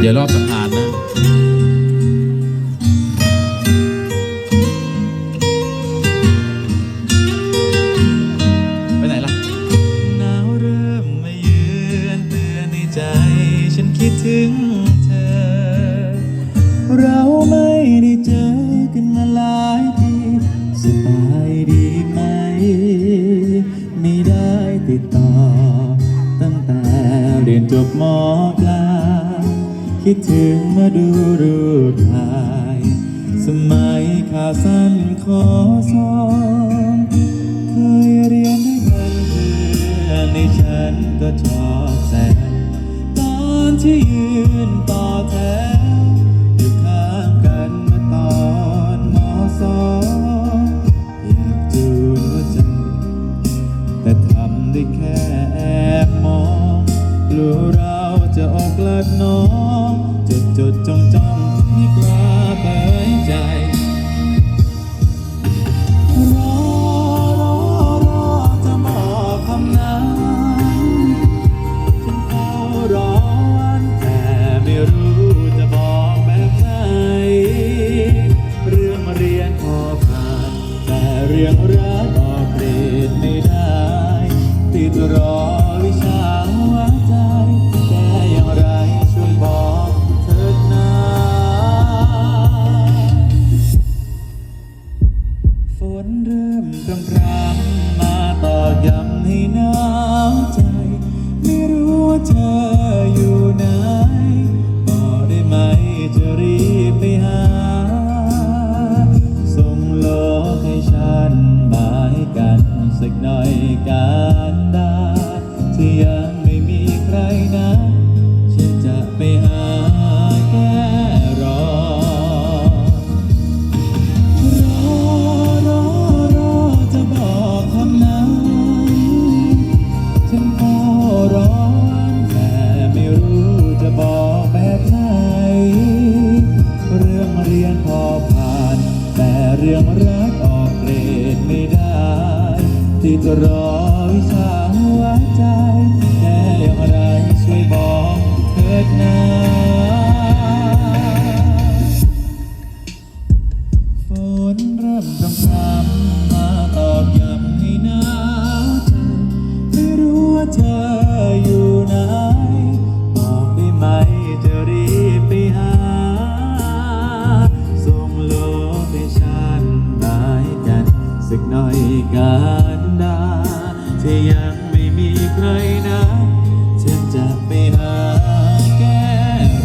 อย่ารอบสังหารนะไปไหนล่ะหนาวเริ่มมาเยือนเตือนในใจ ฉันคิดถึงเธอ เราไม่ได้เจอกันมาหลายปีสบายดีไหม ไม่ได้ติดต่อ ตั้งแต่เรียนจบมปลาย คิดถึงมาดูรูปถ่าย สมัยขาสั้นขอสองเคยเรียนด้วยกันเพื่อนในฉันก็ชอบแซวตอนที่ยืนต่อแถวอยู่ข้างกันมื่อตอนมสองอยากจูนหัวใจแต่ทำได้แค่แอบมองกลัวเราจะออกลัดน้อง จดจ้องจ้องไม่กล้าเปิดใจรอรอรอจะบอกคำนั้นฉันเฝ้ารอวันแต่ไม่รู้จะบอกแบบไหนเรื่องเรียนพอผ่าน แต่เรื่องรักออกเกรดไม่ได้ ติดรอ นเริ่มพรำรำมาตอกย้ำให้หนาวใจ ไม่รู้ว่าเธออยู่ไหนบอกได้ไหมจะรีบไปหา ส่งโลกให้ฉันมาให้กันสักหน่อยการดาที่ยังไม่มีใครนะ ฉันจะไปหา เรื่องรักออกเกรดไม่ได้ ที่จะรอวิชาหัวใจ สักหน่อยกันดาที่ยังไม่มีใครนะฉันจะไปหาแก้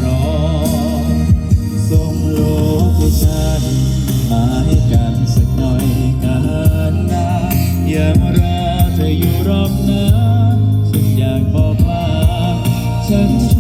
รอส่งโลกให้ฉันมาให้กันสักหน่อยกันนะยังรอเธออยู่รอบนะฉันอยากบอกว่าฉัน